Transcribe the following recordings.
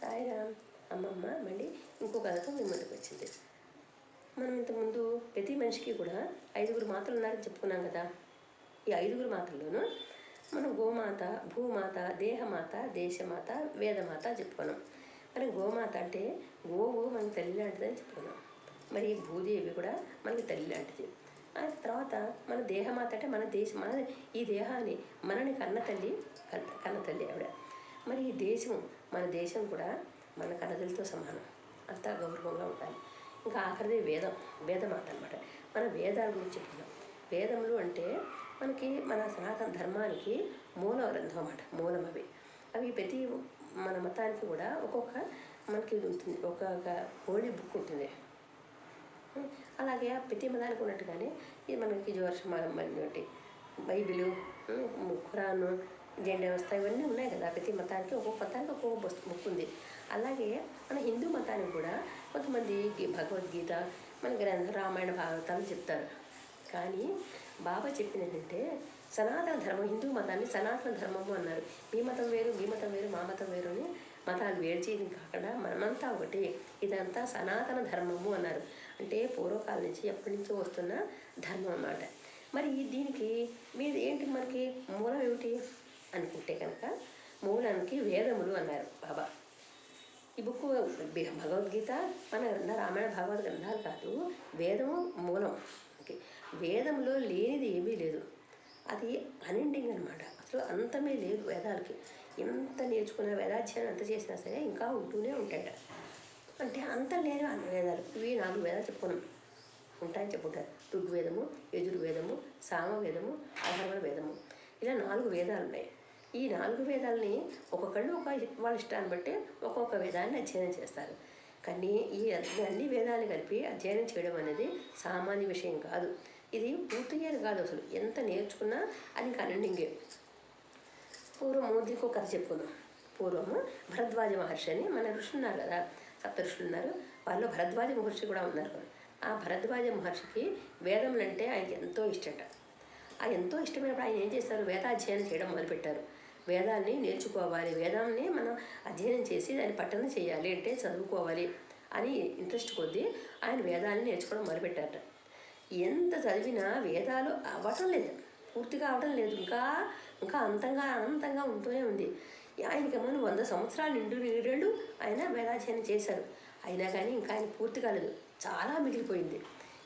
సాయిరామ్ అమ్మమ్మ మళ్ళీ ఇంకో కథతో మీ ముందుకు వచ్చింది. మనం ఇంతకుముందు ప్రతి మనిషికి కూడా ఐదుగురు మాతలు ఉన్నారని చెప్పుకున్నాం కదా. ఈ ఐదుగురు మాతల్లోనూ మనం గోమాత భూమాత దేహమాత దేశమాత వేదమాత చెప్పుకున్నాం. మరి గోమాత అంటే గోవు మనకి తల్లి లాంటిదని చెప్పుకున్నాం. మరి భూదేవి కూడా మనకి తల్లి లాంటిది. ఆ తర్వాత మన దేహమాత అంటే మన దేశం మన ఈ దేహాన్ని మనని కన్న తల్లి కన్న కన్న తల్లి ఆవిడ. మరి ఈ దేశం మన దేశం కూడా మన కన్నదలతో సమానం. అంతా గౌరవంగా ఉండాలి. ఇంకా ఆఖరిది వేదం వేదమాత అనమాట మన వేదాల గురించి చెప్తున్నాం వేదములు అంటే మనకి మన సనాతన ధర్మానికి మూల గ్రంథం అన్నమాట మూలం అవి అవి ప్రతి మన మతానికి కూడా ఒక్కొక్క మనకి ఉంటుంది ఒక్కొక్క హోలీ బుక్ ఉంటుంది. అలాగే ప్రతి మతానికి ఉన్నట్టుగానే ఇది మనకి జోర్షమాలంటి బైబిలు ఖురాను జెండా వ్యవస్థ ఇవన్నీ ఉన్నాయి కదా. ప్రతి మతానికి ఒక్కొక్క మతానికి ఒక్కొక్క బుక్ ఉంది అలాగే మన హిందూ మతానికి కూడా కొంతమంది భగవద్గీత మన గ్రంథ రామాయణ భాగవతాలు చెప్తారు. కానీ బాబా చెప్పింది ఏంటంటే సనాతన ధర్మం హిందూ మతాన్ని సనాతన ధర్మము అన్నారు. మీ మతం వేరు మీ మతం వేరు మా మతం వేరు అని మతాలు వేరు చేయడం కాకుండా మనమంతా ఒకటి. ఇదంతా సనాతన ధర్మము అన్నారు. అంటే పూర్వకాలం నుంచి ఎప్పటి నుంచో వస్తున్న ధర్మం అన్నమాట. మరి దీనికి మీది ఏంటి మనకి మూలం ఏమిటి? అనుకుంటే కనుక మూలానికి వేదములు అన్నారు బాబా. ఈ బుక్ భగవద్గీత మన గ్రంథ రామాయణ భాగవత గ్రంథాలు కాదు వేదము మూలం ఓకే. వేదంలో లేనిది ఏమీ లేదు. అది అనిండింగ్ అనమాట అసలు అంతమే లేదు వేదాలకి. ఎంత నేర్చుకున్న వేదాధ్యయనం ఎంత చేసినా సరే ఇంకా ఉంటూనే ఉంటాయట. అంటే అంత లేరు అన్ని వేదాలు. ఇవి నాలుగు వేదాలు చెప్పుకున్నాం. ఉంటాయని చెప్పుకుంటారు. ఋగ్వేదము యజుర్వేదము సామవేదము అధర్వ వేదము ఇలా నాలుగు వేదాలు ఉన్నాయి. ఈ నాలుగు వేదాలని ఒక్కొక్కళ్ళు ఒక వాళ్ళ ఇష్టాన్ని బట్టి ఒక్కొక్క వేదాన్ని అధ్యయనం చేస్తారు. కానీ ఈ అన్ని అన్ని వేదాలు కలిపి అధ్యయనం చేయడం అనేది సామాన్య విషయం కాదు. ఇది పూర్తిగా కాదు అసలు. ఎంత నేర్చుకున్నా అది ఇంకా అనండింగే పూర్వము దీనికి ఒక కథ చెప్పుకుందాం. పూర్వము భరద్వాజ మహర్షి అని మన ఋషులు ఉన్నారు కదా. సప్త ఋషులు ఉన్నారు. వాళ్ళు భరద్వాజ మహర్షి కూడా ఉన్నారు. ఆ భరద్వాజ మహర్షికి వేదములంటే ఆయనకి ఎంతో ఇష్టట. ఆ ఎంతో ఇష్టమైనప్పుడు ఆయన ఏం చేస్తారు? వేదాధ్యయనం చేయడం మొదలుపెట్టారు. వేదాల్ని నేర్చుకోవాలి. వేదాన్ని మనం అధ్యయనం చేసి దాన్ని పట్టణం చేయాలి అంటే చదువుకోవాలి అని ఇంట్రెస్ట్ కొద్దీ ఆయన వేదాన్ని నేర్చుకోవడం మొదలుపెట్టారట. ఎంత చదివినా వేదాలు అవ్వటం లేదు. పూర్తిగా అవడం లేదు. ఇంకా ఇంకా అంతంగా అనంతంగా ఉంటూనే ఉంది. ఆయనకి మనం వంద సంవత్సరాలు నిండు నీడేళ్ళు ఆయన వేదాధ్యయనం చేశారు. అయినా కానీ ఇంకా ఆయన పూర్తి కాలేదు. చాలా మిగిలిపోయింది.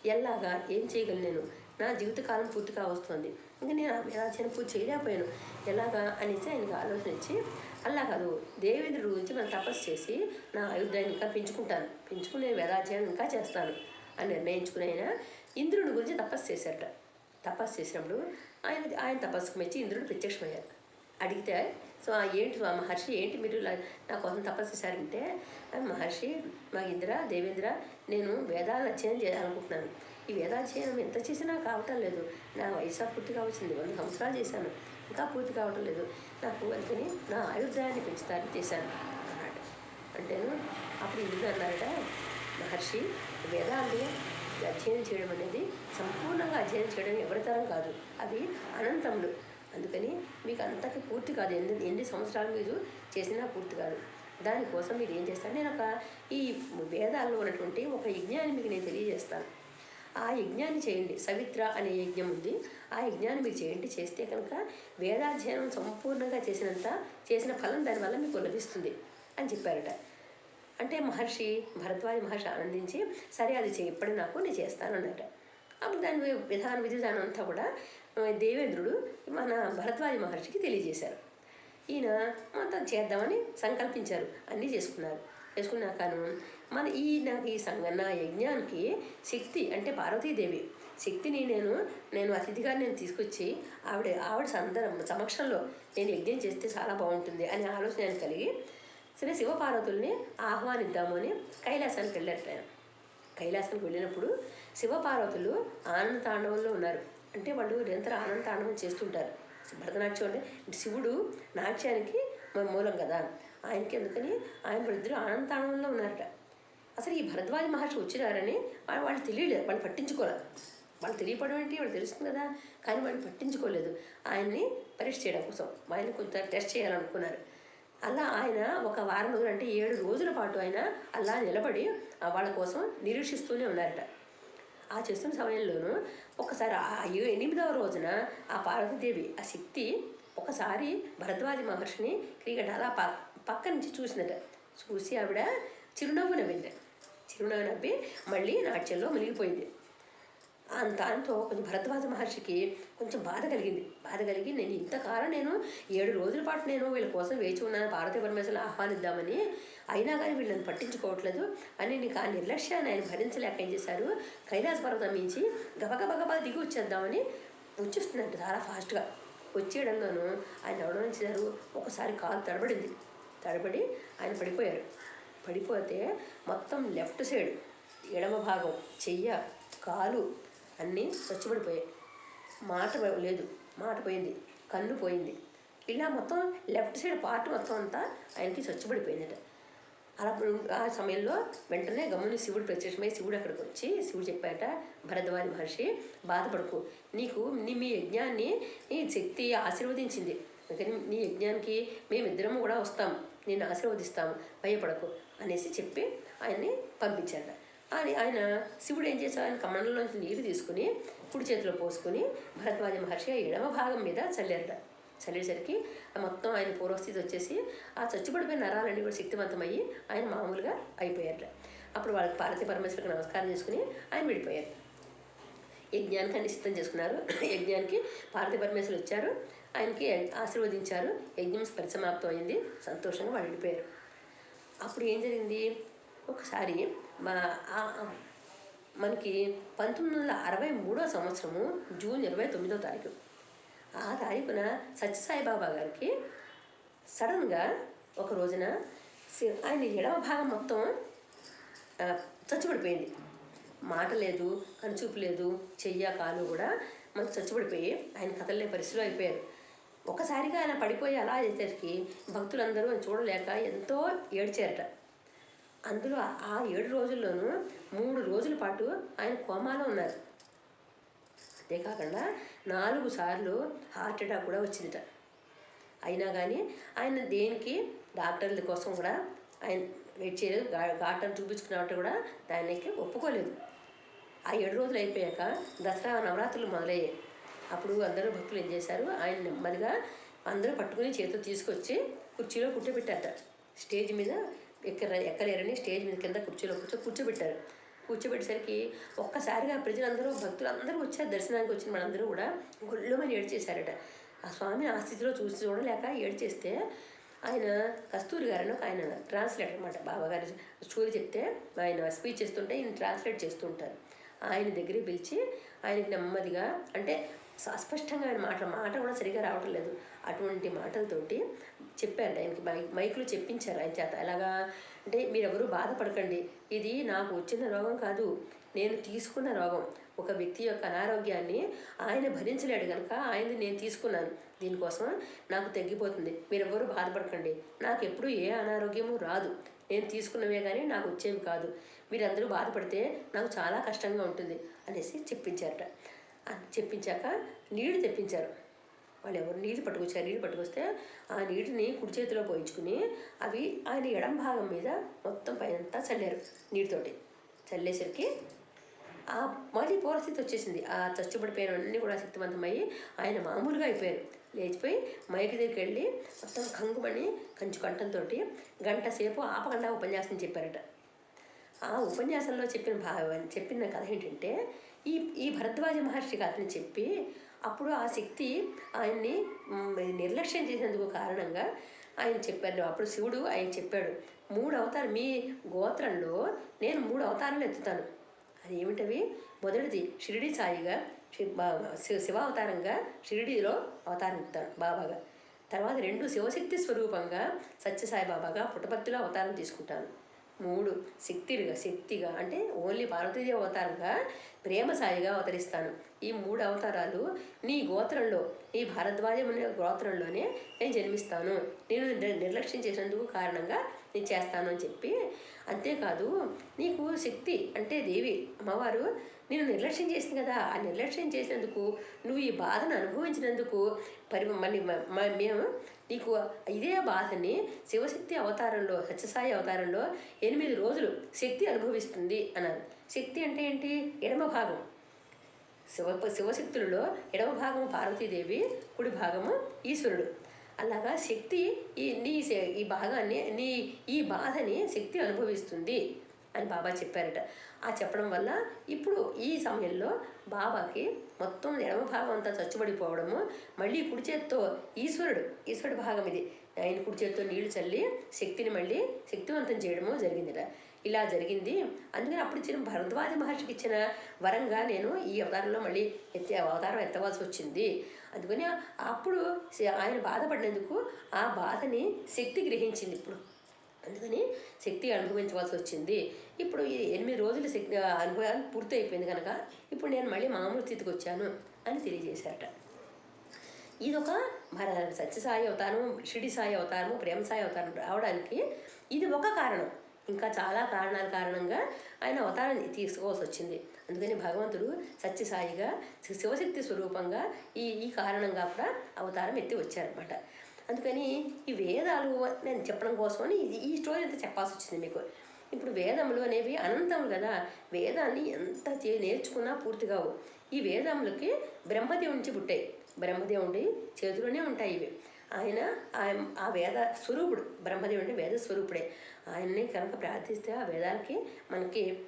ఎలాగా? ఏం చేయగలను నేను? నా జీవితకాలం పూర్తిగా వస్తుంది ఇంకా నేను ఆ వేదాధ్యయనం పూర్తి చేయలేకపోయాను. ఎలాగా అనేసి ఆయనకు ఆలోచన ఇచ్చి అలా కాదు దేవేంద్రుడి గురించి మనం తపస్సు చేసి నా ఆయుధాన్ని ఇంకా పెంచుకుంటాను. పెంచుకునే వేదాధ్యయనం ఇంకా చేస్తాను. అని నిర్ణయించుకుని ఆయన ఇంద్రుడి గురించి తపస్సు చేశారట. తపస్సు చేసినప్పుడు ఆయన ఆయన తపస్సుకు మెచ్చి ఇంద్రుడు ప్రత్యక్షమయ్యారు. అడిగితే సో ఆ ఏంటి ఆ మహర్షి ఏంటి మీరు నా కోసం తపస్సు చేశారంటే మహర్షి మా ఇంద్ర దేవేంద్ర నేను వేదాలు అధ్యయనం చేయాలనుకుంటున్నాను. ఈ వేదాధ్యయనం ఎంత చేసినా కావటం లేదు. నా వయసు పూర్తిగా వచ్చింది. వంద సంవత్సరాలు చేశాను. ఇంకా పూర్తి కావటం లేదు. నాకు అందుకని నా ఆయుర్దాయాన్ని పెంచుతారని చేశాను అన్నాడు. అంటేను అప్పుడు ఇంద్రుడు అన్నారట మహర్షి వేదాన్ని అధ్యయనం చేయడం అనేది సంపూర్ణంగా అధ్యయనం చేయడం ఎవరితరం కాదు. అవి అనంతములు. అందుకని మీకు అంతకి పూర్తి కాదు. ఎన్ని ఎన్ని సంవత్సరాలు మీరు చేసినా పూర్తి కాదు. దానికోసం మీరు ఏం చేస్తారు? నేను ఒక ఈ వేదాల్లో ఉన్నటువంటి ఒక యజ్ఞాన్ని మీకు నేను తెలియజేస్తాను. ఆ యజ్ఞాన్ని చేయండి. సవిత్ర అనే యజ్ఞం ఉంది. ఆ యజ్ఞాన్ని మీరు చేయండి. చేస్తే కనుక వేదాధ్యయనం సంపూర్ణంగా చేసినంత చేసిన ఫలం దానివల్ల మీకు లభిస్తుంది అని చెప్పారట. అంటే మహర్షి భరద్వాజ మహర్షి ఆనందించి సరే అది చేయి ఇప్పుడే నాకు నేను చేస్తాను అన్నట అప్పుడు దాని విధాన విధి విధానం అంతా కూడా దేవేంద్రుడు మన భరద్వాజ మహర్షికి తెలియజేశారు. ఈయన మొత్తం చేద్దామని సంకల్పించారు. అన్నీ చేసుకున్నారు. చేసుకున్నాకను. మన ఈ నాకు ఈ సంఘ నా యజ్ఞానికి శక్తి అంటే పార్వతీదేవి. శక్తిని నేను నేను అతిథిగా నేను తీసుకొచ్చి ఆవిడ ఆవిడ సందర్భం సమక్షంలో నేను యజ్ఞం చేస్తే చాలా బాగుంటుంది అనే ఆలోచన కలిగి సరే శివపార్వతుల్ని ఆహ్వానిద్దాము అని కైలాసానికి వెళ్ళారట ఆయన కైలాసానికి వెళ్ళినప్పుడు శివపార్వతులు ఆనంద తాండవంలో ఉన్నారు. అంటే వాళ్ళు నిరంతరం ఆనంద తాండవం చేస్తుంటారు. భరతనాట్యం అంటే శివుడు నాట్యానికి మన మూలం కదా. ఆయనకి ఎందుకని ఆయన వృద్ధులు ఆనంద ఉన్నారట. అసలు ఈ భరద్వాజ మహర్షి వచ్చినారని వాళ్ళు వాళ్ళు తెలియలేదు వాళ్ళు పట్టించుకోలేదు వాళ్ళు తెలియపడం ఏంటి? వాళ్ళు తెలుస్తుంది కదా. కానీ వాళ్ళు పట్టించుకోలేదు. ఆయన్ని పరీక్ష చేయడం కోసం. ఆయన కొంత టెస్ట్ చేయాలనుకున్నారు. అలా ఆయన ఒక వారం రోజులు అంటే ఏడు రోజుల పాటు ఆయన అలా నిలబడి వాళ్ళ కోసం నిరీక్షిస్తూనే ఉన్నారట. ఆ చేస్తున్న సమయంలోనూ ఒకసారి ఆ ఏ- ఎనిమిదవ రోజున ఆ పార్వతీదేవి ఆ శక్తి ఒకసారి భరద్వాజ మహర్షిని క్రికెట్ అలా పక్క నుంచి చూసిందట చూసి ఆవిడ చిరునవ్వు నవ్వింది. చిరునవ్వు నవ్వి మళ్ళీ నాట్యంలో మునిగిపోయింది. అంత దాంతో కొంచెం భరద్వాజ మహర్షికి కొంచెం బాధ కలిగింది. బాధ కలిగి నేను ఇంతకాలం నేను ఏడు రోజుల పాటు నేను వీళ్ళ కోసం వేచి ఉన్నాను పార్వతీ పరమేశ్వరులు ఆహ్వానిద్దామని అయినా కానీ వీళ్ళని పట్టించుకోవట్లేదు అని నీకు ఆ నిర్లక్ష్యాన్ని ఆయన భరించలేక ఏం చేశారు? కైలాస పర్వతం మించి గబగబగబా దిగి వచ్చేద్దామని వచ్చేస్తున్నట్టు చాలా ఫాస్ట్గా వచ్చేయడంలోనూ ఆయన ఎవడో నుంచినారు ఒకసారి కాలు తడబడింది. తడబడి ఆయన పడిపోయారు. పడిపోతే మొత్తం లెఫ్ట్ సైడ్ ఎడమ భాగం చెయ్య కాలు అన్నీ స్వచ్ఛపడిపోయాయి. మాట లేదు మాట పోయింది కన్ను పోయింది. ఇలా మొత్తం లెఫ్ట్ సైడ్ పార్ట్ మొత్తం అంతా ఆయనకి స్వచ్ఛపడిపోయిందట. అలా ఆ సమయంలో వెంటనే గమని శివుడు ప్రత్యక్షమై శివుడు అక్కడికి వచ్చి శివుడు చెప్పాట భరద్వాజ మహర్షి బాధపడకు. నీకు నీ మీ యజ్ఞాన్ని నీ శక్తి ఆశీర్వదించింది. అందుకని నీ యజ్ఞానికి మేమిద్దరము కూడా వస్తాం. నేను ఆశీర్వదిస్తాము భయపడకు అనేసి చెప్పి ఆయన్ని పంపించాడు అని ఆయన శివుడు ఏం చేశాడు? ఆయన కమండలోంచి నీరు తీసుకుని కుడి చేతిలో పోసుకుని భరద్వాజ మహర్షి ఎడమ భాగం మీద చల్లారట. చల్లేసరికి మొత్తం ఆయన పూర్వస్థితి వచ్చేసి ఆ చచ్చిపడిపోయిన నరాలన్నీ కూడా శక్తివంతమయ్యి ఆయన మామూలుగా అయిపోయారట. అప్పుడు వాళ్ళకి పార్వతీ పరమేశ్వరికి నమస్కారం చేసుకుని ఆయన విడిపోయారు. యజ్ఞానికి అన్ని సిద్ధం చేసుకున్నారు. యజ్ఞానికి పార్వతీ పరమేశ్వరులు వచ్చారు. ఆయనకి ఆశీర్వదించారు. యజ్ఞం పరిసమాప్తం అయింది సంతోషంగా వాళ్ళు వెళ్ళిపోయారు. అప్పుడు ఏం జరిగింది? ఒకసారి మా మనకి పంతొమ్మిది వందల అరవై మూడో సంవత్సరము జూన్ ఇరవై తొమ్మిదో తారీఖు. ఆ తారీఖున సత్యసాయిబాబా గారికి సడన్గా ఒక రోజున ఆయన ఎడమ భాగం మొత్తం చచ్చిపడిపోయింది. మాట లేదు కనుచూపు లేదు చెయ్య కాలు కూడా మనకు చచ్చిపడిపోయి ఆయన కథలే పరిస్థితిలో అయిపోయారు. ఒకసారిగా ఆయన పడిపోయి అలా అయ్యేసరికి భక్తులందరూ ఆయన చూడలేక ఎంతో ఏడ్చారట. అందులో ఆ- ఏడు రోజుల్లోనూ మూడు రోజుల పాటు ఆయన కోమాలో ఉన్నారు. అంతేకాకుండా నాలుగు సార్లు హార్ట్ అటాక్ కూడా వచ్చిందిట. అయినా కానీ ఆయన దేనికి డాక్టర్ల కోసం కూడా ఆయన వెయిట్ చేయలేదు. గా- డాక్టర్ చూపించుకున్నట్టు కూడా దానికి ఒప్పుకోలేదు. ఆ ఏడు రోజులు అయిపోయాక దసరా నవరాత్రులు మొదలయ్యాయి. అప్పుడు అందరూ భక్తులు ఏం చేశారు? ఆయన నెమ్మదిగా అందరూ పట్టుకుని చేతితో తీసుకొచ్చి కుర్చీలో కూర్చోబెట్టారట. స్టేజ్ మీద ఎక్కర ఎక్కలేరని స్టేజ్ మీద కింద కుర్చీలో కూర్చో కూర్చోబెట్టారు. కూర్చోబెట్టేసరికి ఒక్కసారిగా ప్రజలందరూ భక్తులందరూ వచ్చారు. దర్శనానికి వచ్చిన వాళ్ళందరూ కూడా గొల్లుమని ఏడ్చేశారట. ఆ స్వామిని ఆ స్థితిలో చూసి చూడలేక ఏడ్చేస్తే ఆయన కస్తూరి గారని ఒక ఆయన ట్రాన్స్లేటర్ అనమాట. బాబాగారు స్టోరీ చెప్తే ఆయన స్పీచ్ చేస్తుంటే ఈయన ట్రాన్స్లేట్ చేస్తుంటారు ఆయన దగ్గరికి పిలిచి ఆయనకి నెమ్మదిగా అంటే అస్పష్టంగా ఆయన మాట మాట కూడా సరిగా రావటం లేదు. అటువంటి మాటలతోటి చెప్పారు ఆయనకి. మై మైకులు చెప్పించారు ఆయన చేత. ఎలాగా అంటే మీరెవరూ బాధపడకండి. ఇది నాకు వచ్చిన రోగం కాదు. నేను తీసుకున్న రోగం. ఒక వ్యక్తి యొక్క అనారోగ్యాన్ని ఆయన భరించలేడు కనుక ఆయన్ని నేను తీసుకున్నాను. దీనికోసం నాకు తగ్గిపోతుంది. మీరెవరూ బాధపడకండి. నాకు ఎప్పుడూ ఏ అనారోగ్యము రాదు. నేను తీసుకున్నవే కానీ నాకు వచ్చేవి కాదు. మీరందరూ బాధపడితే నాకు చాలా కష్టంగా ఉంటుంది అనేసి చెప్పించారట. అది చెప్పించాక నీళ్ళు తెప్పించారు. వాళ్ళు ఎవరు నీళ్ళు పట్టుకొచ్చారు? నీళ్ళు పట్టుకొస్తే ఆ నీటిని కుడి చేతిలో పోయించుకుని అవి ఆయన ఎడం భాగం మీద మొత్తం పైనంతా చల్లారు నీటితోటి. చల్లేసరికి ఆ మళ్ళీ పూర్వస్థితి వచ్చేసింది. ఆ చచ్చుబడిపోయినవన్నీ కూడా శక్తివంతమయ్యి ఆయన మామూలుగా అయిపోయారు. లేచిపోయి మైకి దగ్గరికి వెళ్ళి మొత్తం కంగుమని కంచు కంఠంతో గంట సేపు ఆపకుండా ఉపన్యాసం చెప్పారట. ఆ ఉపన్యాసంలో చెప్పిన భావ చెప్పిన కథ ఏంటంటే ఈ ఈ భరద్వాజ మహర్షి కథని చెప్పి అప్పుడు ఆ శక్తి ఆయన్ని నిర్లక్ష్యం చేసేందుకు కారణంగా ఆయన చెప్పారు. అప్పుడు శివుడు ఆయన చెప్పాడు మూడు అవతారం మీ గోత్రంలో నేను మూడు అవతారాలు ఎత్తుతాను. అది ఏమిటవి? మొదటిది షిరిడి సాయిగా శివ శివావతారంగా షిరిడిలో అవతారం ఎత్తాను బాబాగా. తర్వాత రెండు శివశక్తి స్వరూపంగా సత్యసాయి బాబాగా పుట్టపర్తిలో అవతారం తీసుకుంటాను. మూడు. శక్తిగా శక్తిగా అంటే ఓన్లీ పార్వతీదేవి అవతారంగా ప్రేమ సాయిగా అవతరిస్తాను. ఈ మూడు అవతారాలు నీ గోత్రంలో నీ భారద్వాజం అనే గోత్రంలోనే నేను జన్మిస్తాను. నేను నిర్లక్ష్యం చేసినందుకు కారణంగా నేను చేస్తాను అని చెప్పి అంతేకాదు నీకు శక్తి అంటే దేవి. అమ్మవారు నేను నిర్లక్ష్యం చేసింది కదా ఆ నిర్లక్ష్యం చేసినందుకు నువ్వు ఈ బాధను అనుభవించినందుకు పరి మళ్ళీ మేము నీకు ఇదే బాధని శివశక్తి అవతారంలో సత్యసాయి అవతారంలో ఎనిమిది రోజులు శక్తి అనుభవిస్తుంది అన్నారు శక్తి అంటే ఏంటి? ఎడమ భాగం. శివ శివశక్తులలో ఎడమ భాగం పార్వతీదేవి కుడి భాగము ఈశ్వరుడు. అలాగా శక్తి ఈ నీ ఈ భాగాన్ని నీ ఈ బాధని శక్తి అనుభవిస్తుంది. అని బాబా చెప్పారట. ఆ చెప్పడం వల్ల ఇప్పుడు ఈ సమయంలో బాబాకి మొత్తం ఎడమ భాగం అంతా చచ్చుబడిపోవడము మళ్ళీ కుడి చేత్తో ఈశ్వరుడు ఈశ్వరుడు భాగం ఇది. ఆయన కుడి చేత్తో నీళ్ళు చల్లి శక్తిని మళ్ళీ శక్తివంతం చేయడము జరిగిందిట. ఇలా జరిగింది. అందుకని అప్పుడు ఇచ్చిన భరద్వాజ మహర్షికి ఇచ్చిన వరంగా నేను ఈ అవతారంలో మళ్ళీ ఎత్తి అవతారం ఎత్తవలసి వచ్చింది. అందుకని అప్పుడు ఆయన బాధపడినందుకు ఆ బాధని శక్తి గ్రహించింది ఇప్పుడు. అందుకని శక్తి అనుభవించవలసి వచ్చింది. ఇప్పుడు ఈ ఎనిమిది రోజుల శక్తి అనుభవాలు పూర్తి అయిపోయింది కనుక ఇప్పుడు నేను మళ్ళీ మామూలు స్థితికి వచ్చాను అని తెలియజేశారట. ఇదొక మన సత్యసాయి అవతారం షిడి సాయి అవతారము ప్రేమ సాయి అవతారం రావడానికి ఇది ఒక కారణం. ఇంకా చాలా కారణాల కారణంగా ఆయన అవతారం తీసుకోవాల్సి వచ్చింది. అందుకని భగవంతుడు సత్యసాయిగా శివశక్తి స్వరూపంగా ఈ ఈ కారణంగా కూడా అవతారం ఎత్తి వచ్చారనమాట అందుకని ఈ వేదాలు నేను చెప్పడం కోసమని ఇది ఈ స్టోరీ అంతా చెప్పాల్సి వచ్చింది మీకు. ఇప్పుడు వేదములు అనేవి అనంతములు కదా వేదాన్ని ఎంత చే- నేర్చుకున్నా పూర్తి కావు. ఈ వేదములకి బ్రహ్మదేవుడి నుంచి పుట్టాయి. బ్రహ్మదేవుడి చేతిలోనే ఉంటాయి ఇవి. ఆయన ఆ వేద స్వరూపుడు బ్రహ్మదేవుడి వేద స్వరూపుడే. ఆయన్ని కనుక ప్రార్థిస్తే ఆ వేదాలకి మనకి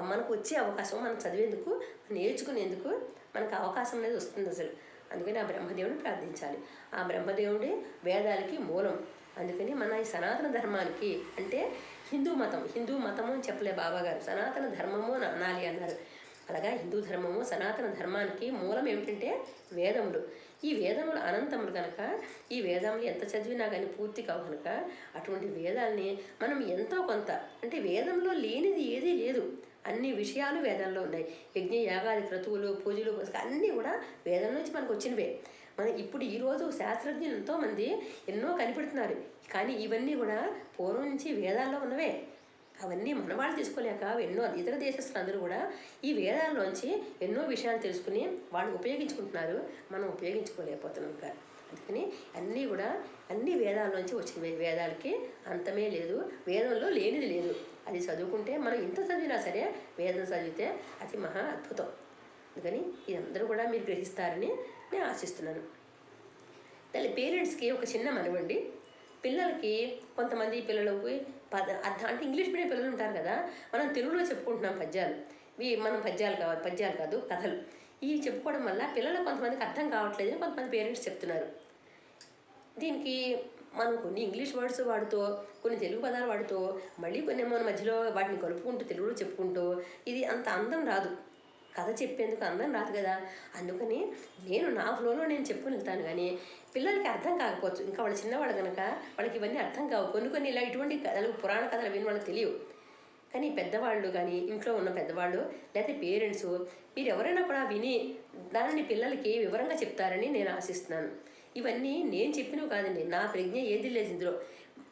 మనకు వచ్చే అవకాశం మనం చదివేందుకు నేర్చుకునేందుకు మనకు అవకాశం అనేది వస్తుంది అసలు. అందుకని ఆ బ్రహ్మదేవుని ప్రార్థించాలి. ఆ బ్రహ్మదేవుడే వేదాలకి మూలం. అందుకని మన ఈ సనాతన ధర్మానికి అంటే హిందూ మతం హిందూ మతము అని చెప్పలే బాబా గారు. సనాతన ధర్మము అని అనాలి అన్నారు. అలాగా హిందూ ధర్మము సనాతన ధర్మానికి మూలం ఏమిటంటే వేదములు. ఈ వేదములు అనంతములు కనుక ఈ వేదములు ఎంత చదివినా కానీ పూర్తి కావు కనుక అటువంటి వేదాల్ని మనం ఎంతో కొంత అంటే వేదంలో లేనిది ఏదీ లేదు. అన్ని విషయాలు వేదంలో ఉన్నాయి. యజ్ఞ యాగాది క్రతువులు పూజలు అన్నీ కూడా వేదం నుంచి మనకు వచ్చినవే. మన ఇప్పుడు ఈరోజు శాస్త్రజ్ఞులు ఎంతోమంది ఎన్నో కనిపెడుతున్నారు. కానీ ఇవన్నీ కూడా పూర్వం నుంచి వేదాల్లో ఉన్నవే. అవన్నీ మనవాళ్ళు తీసుకోలేక ఎన్నో ఇతర దేశస్తులు అందరూ కూడా ఈ వేదాల్లోంచి ఎన్నో విషయాలు తెలుసుకుని వాళ్ళు ఉపయోగించుకుంటున్నారు. మనం ఉపయోగించుకోలేకపోతున్నాం ఇంకా అందుకని అన్నీ కూడా అన్ని నుంచి వచ్చిన వేదాలకి అంతమే లేదు. వేదంలో లేనిది లేదు. అది చదువుకుంటే మనం ఇంత చదివినా సరే వేదం చదివితే అది మహా అద్భుతం. అందుకని ఇదందరూ కూడా మీరు గ్రహిస్తారని నేను ఆశిస్తున్నాను. తల్లి పేరెంట్స్కి ఒక చిన్న మనవండి. పిల్లలకి కొంతమంది పిల్లలకి పద అర్థం అంటే ఇంగ్లీష్ మీడియం పిల్లలు ఉంటారు కదా మనం తెలుగులో చెప్పుకుంటున్నాం పద్యాలు. ఇవి మనం పద్యాలు కావాలి పద్యాలు కాదు కథలు. ఇవి చెప్పుకోవడం వల్ల పిల్లలు కొంతమందికి అర్థం కావట్లేదని కొంతమంది పేరెంట్స్ చెప్తున్నారు. దీనికి మనం కొన్ని ఇంగ్లీష్ వర్డ్స్ వాడుతూ కొన్ని తెలుగు పదాలు వాడుతూ మళ్ళీ కొన్ని మన మధ్యలో వాటిని కలుపుకుంటూ తెలుగులో చెప్పుకుంటూ ఇది అంత అందం రాదు. కథ చెప్పేందుకు అందం రాదు కదా. అందుకని నేను నా ఫ్లోలో నేను చెప్పుకుని వెళ్తాను కానీ పిల్లలకి అర్థం కాకపోవచ్చు. ఇంకా వాళ్ళు చిన్నవాళ్ళు కనుక వాళ్ళకి ఇవన్నీ అర్థం కావు. కొన్ని కొన్ని ఇలా ఇటువంటి కథలు పురాణ కథలు విని వాళ్ళకి తెలియవు. కానీ పెద్దవాళ్ళు కానీ ఇంట్లో ఉన్న పెద్దవాళ్ళు లేకపోతే పేరెంట్స్ మీరు ఎవరైనా కూడా విని దానిని పిల్లలకి వివరంగా చెప్తారని నేను ఆశిస్తున్నాను. ఇవన్నీ నేను చెప్పినవి కాదండి. నా ప్రజ్ఞ ఏది లేదు ఇందులో.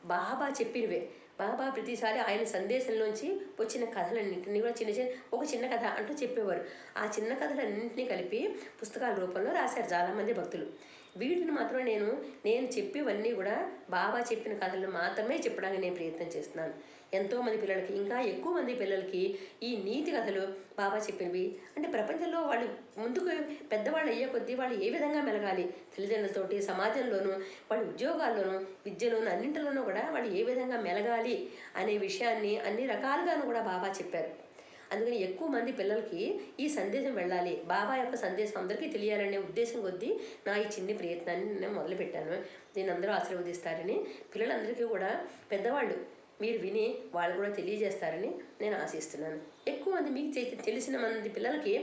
బాబా చెప్పినవే. బాబా ప్రతిసారి ఆయన సందేశంలోంచి వచ్చిన కథలన్నింటినీ కూడా చిన్న చిన్న ఒక చిన్న కథ అంటూ చెప్పేవారు. ఆ చిన్న కథలన్నింటినీ కలిపి పుస్తకాల రూపంలో రాశారు చాలామంది భక్తులు. వీటిని మాత్రం నేను నేను చెప్పేవన్నీ కూడా బాబా చెప్పిన కథలను మాత్రమే చెప్పడానికి నేను ప్రయత్నం చేస్తున్నాను. ఎంతోమంది పిల్లలకి ఇంకా ఎక్కువ మంది పిల్లలకి ఈ నీతి కథలు బాబా చెప్పినవి. అంటే ప్రపంచంలో వాళ్ళు ముందుకు పెద్దవాళ్ళు అయ్యే కొద్దీ వాళ్ళు ఏ విధంగా మెలగాలి? తల్లిదండ్రులతోటి సమాజంలోనూ వాళ్ళ ఉద్యోగాల్లోనూ విద్యలోనూ అన్నింటిలోనూ కూడా వాళ్ళు ఏ విధంగా మెలగాలి అనే విషయాన్ని అన్ని రకాలుగాను కూడా బాబా చెప్పారు. అందుకని ఎక్కువ మంది పిల్లలకి ఈ సందేశం వెళ్ళాలి. బాబా యొక్క సందేశం అందరికీ తెలియాలనే ఉద్దేశం కొద్దీ నా ఈ చిన్ని ప్రయత్నాన్ని నేను మొదలుపెట్టాను. దీని అందరూ ఆశీర్వదిస్తారని పిల్లలందరికీ కూడా పెద్దవాళ్ళు మీరు విని వాళ్ళు కూడా తెలియజేస్తారని నేను ఆశిస్తున్నాను. ఎక్కువ మంది మీకు తెలిసిన మంది పిల్లలకి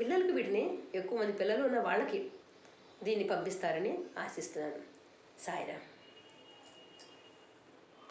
పిల్లలకి వీటిని ఎక్కువ మంది పిల్లలు ఉన్న వాళ్ళకి దీన్ని పంపిస్తారని ఆశిస్తున్నాను. సాయిరామ్.